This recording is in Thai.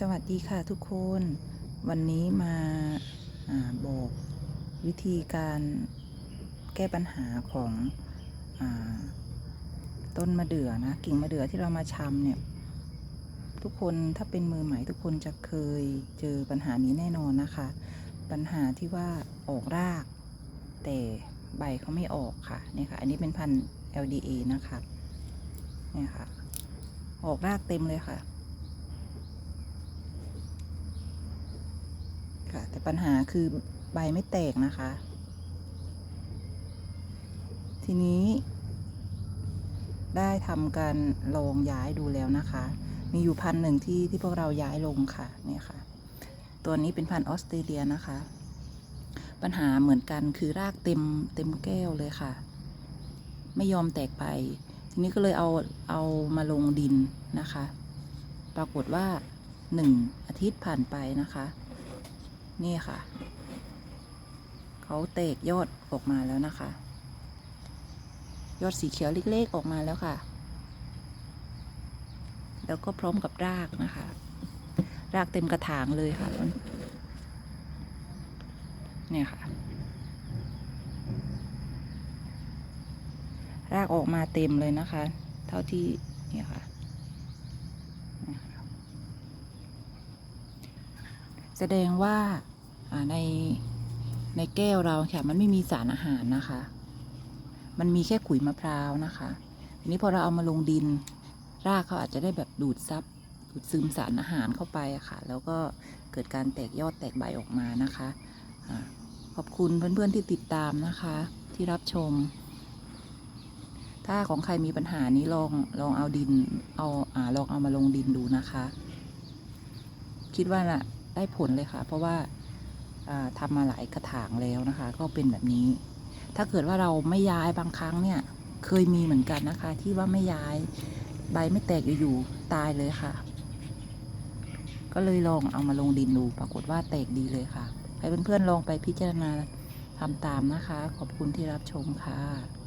สวัสดีค่ะทุกคน วันนี้มาอาบอกวิธีการแก้ปัญหาของอต้นมะเดื่อนะ กิ่งมะเดื่อที่เรามาชำเนี่ย ทุกคนถ้าเป็นมือใหม่ทุกคนจะเคยเจอปัญหานี้แน่นอนนะคะ ปัญหาที่ว่าออกราก แต่ใบเขาไม่ออกค่ะเนี่ยค่ะ อันนี้เป็นพันธุ์ LDA นะคะเนี่ยค่ะ ออกรากเต็มเลยค่ะ ค่ะ แต่ปัญหาคือใบไม่แตกนะคะ ทีนี้ ได้ทำการลองย้ายดูแล้วนะคะ มีอยู่พันหนึ่งที่ที่พวกเราย้ายลงค่ะเนี่ยค่ะ ตัวนี้เป็นพันออสเตรเลียนะคะ ปัญหาเหมือนกันคือรากเต็มเต็มแก้วเลยค่ะ ไม่ยอมแตกไป ทีนี้ก็เลยเอาเอามาลงดินนะคะ ปรากฏว่าหนึ่งอาทิตย์ผ่านไปนะคะ นี่ค่ะ เขาเตกยอดออกมาแล้วนะคะ ยอดสีเขียวเล็กๆออกมาแล้วค่ะ แล้วก็พร้อมกับรากนะคะ รากเต็มกระถางเลยค่ะเนี่ยค่ะ รากออกมาเต็มเลยนะคะ เท่าที่เนี่ยค่ะ แสดงว่าในในแก้วเราค่ะมันไม่มีสารอาหารนะคะ มันมีแค่ขุยมะพร้าวนะคะทีนี้พอเราเอามาลงดิน รากเขาอาจจะได้แบบดูดซับดูดซึมสารอาหารเข้าไปอะค่ะ แล้วก็เกิดการแตกยอดแตกใบออกมานะคะอาขอบคุณเพื่อนๆที่ติดตามนะคะ ที่รับชม ถ้าของใครมีปัญหานี้ลองลองเอาดิน เอาอ่าลองเอามาลงดินดูนะคะ คิดว่าน่ะ ได้ผลเลยค่ะ เพราะว่าอ่าทำมาหลายกระถางแล้วนะคะ ก็เป็นแบบนี้ ถ้าเกิดว่าเราไม่ย้ายบางครั้งเนี่ย เคยมีเหมือนกันนะคะ ที่ว่าไม่ย้ายใบไม่แตกอยู่ๆตายเลยค่ะ ก็เลยลองเอามาลงดินดูปรากฏว่าแตกดีเลยค่ะ ให้เพื่อนๆลองไปพิจารณาทำตามนะคะ ขอบคุณที่รับชมค่ะ